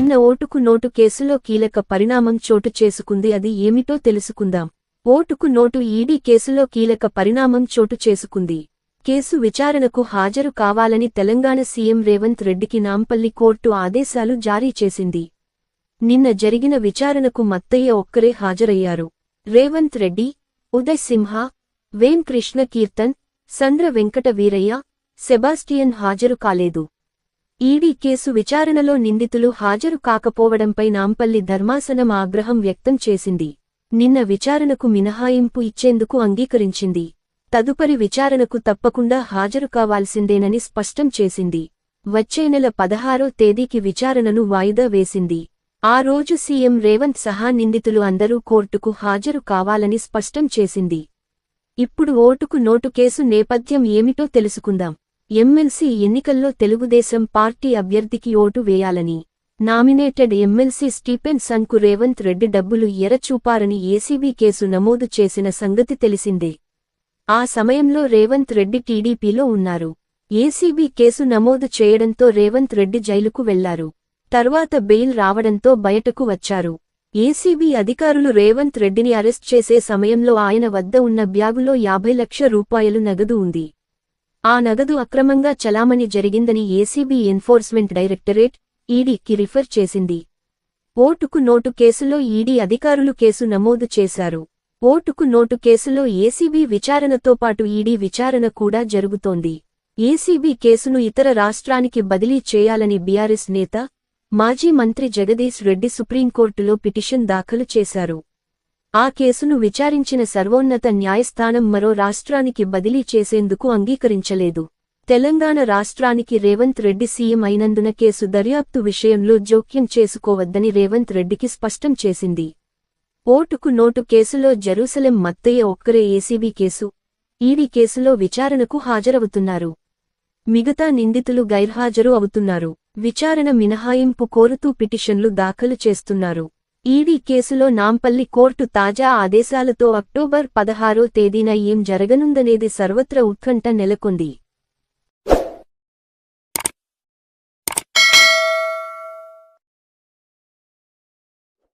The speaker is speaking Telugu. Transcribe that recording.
నిన్న ఓటుకు నోటు కేసులో కీలక పరిణామం చోటు చేసుకుంది అది ఏమిటో తెలుసుకుందాం. ఓటుకు నోటు ఈడీ కేసులో కీలక పరిణామం చోటు చేసుకుంది. కేసు విచారణకు హాజరు కావాలని తెలంగాణ సీఎం రేవంత్ రెడ్డికి నాంపల్లి కోర్టు ఆదేశాలు జారీ చేసింది. నిన్న జరిగిన విచారణకు మత్తయ్య ఒక్కరే హాజరయ్యారు. రేవంత్ రెడ్డి ఉదయ్ సింహ వేం కృష్ణ కీర్తన్ సంద్ర వెంకట వీరయ్య సెబాస్టియన్ హాజరు కాలేదు. ఈడీ కేసు విచారణలో నిందితులు హాజరు కాకపోవడంపై నాంపల్లి ధర్మాసనం ఆగ్రహం వ్యక్తం చేసింది. నిన్న విచారణకు మినహాయింపు ఇచ్చేందుకు అంగీకరించింది. తదుపరి విచారణకు తప్పకుండా హాజరు కావాల్సిందేనని స్పష్టం చేసింది. వచ్చే నెల పదహారో తేదీకి విచారణను వాయిదా వేసింది. ఆ రోజు సీఎం రేవంత్ సహా నిందితులు అందరూ కోర్టుకు హాజరు కావాలని స్పష్టం చేసింది. ఇప్పుడు ఓటుకు నోటు కేసు నేపథ్యం ఏమిటో తెలుసుకుందాం. ఎమ్మెల్సీ ఎన్నికల్లో తెలుగుదేశం పార్టీ అభ్యర్థికి ఓటు వేయాలని నామినేటెడ్ ఎమ్మెల్సీ స్టీఫెన్ సన్కు రేవంత్ రెడ్డి డబ్బులు ఎరచూపారని ఏసీబీ కేసు నమోదు చేసిన సంగతి తెలిసిందే. ఆ సమయంలో రేవంత్ రెడ్డి టీడీపీలో ఉన్నారు. ఏసీబీ కేసు నమోదు చేయడంతో రేవంత్ రెడ్డి జైలుకు వెళ్ళారు. తర్వాత బెయిల్ రావడంతో బయటకు వచ్చారు. ఏసీబీ అధికారులు రేవంత్ రెడ్డిని అరెస్ట్ చేసే సమయంలో ఆయన వద్ద ఉన్న బ్యాగులో యాభై లక్ష రూపాయలు నగదు ఉంది. ఆ నగదు అక్రమంగా చలామణి జరిగిందని ఏసీబీ ఎన్ఫోర్స్మెంట్ డైరెక్టరేట్ ఈడీకి రిఫర్ చేసింది. ఓటుకు నోటు కేసులో ఈడీ అధికారులు కేసు నమోదు చేశారు. ఓటుకు నోటు కేసులో ఏసీబీ విచారణతో పాటు ఈడీ విచారణ కూడా జరుగుతోంది. ఏసీబీ కేసును ఇతర రాష్ట్రానికి బదిలీ చేయాలని బీఆర్ఎస్ నేత మాజీ మంత్రి జగదీశ్ రెడ్డి సుప్రీంకోర్టులో పిటిషన్ దాఖలు చేశారు. ఆ కేసును విచారించిన సర్వోన్నత న్యాయస్థానం మరో రాష్ట్రానికి బదిలీ చేసేందుకు అంగీకరించలేదు. తెలంగాణ రాష్ట్రానికి రేవంత్ రెడ్డి సీఎం అయినందున కేసు దర్యాప్తు విషయంలో జోక్యం చేసుకోవద్దని రేవంత్ రెడ్డికి స్పష్టం చేసింది. ఓటుకు నోటు కేసులో జెరూసలెం మత్తయ్య ఒక్కరే ఏసీబీ కేసు ఈడీ కేసులో విచారణకు హాజరవుతున్నారు. మిగతా నిందితులు గైర్హాజరు అవుతున్నారు. విచారణ మినహాయింపు కోరుతూ పిటిషన్లు దాఖలు చేస్తున్నారు. ఈడీ కేసులో నాంపల్లి కోర్టు తాజా ఆదేశాలతో అక్టోబర్ పదహారో తేదీన ఏం జరగనుందనేది సర్వత్ర ఉత్కంఠ నెలకొంది.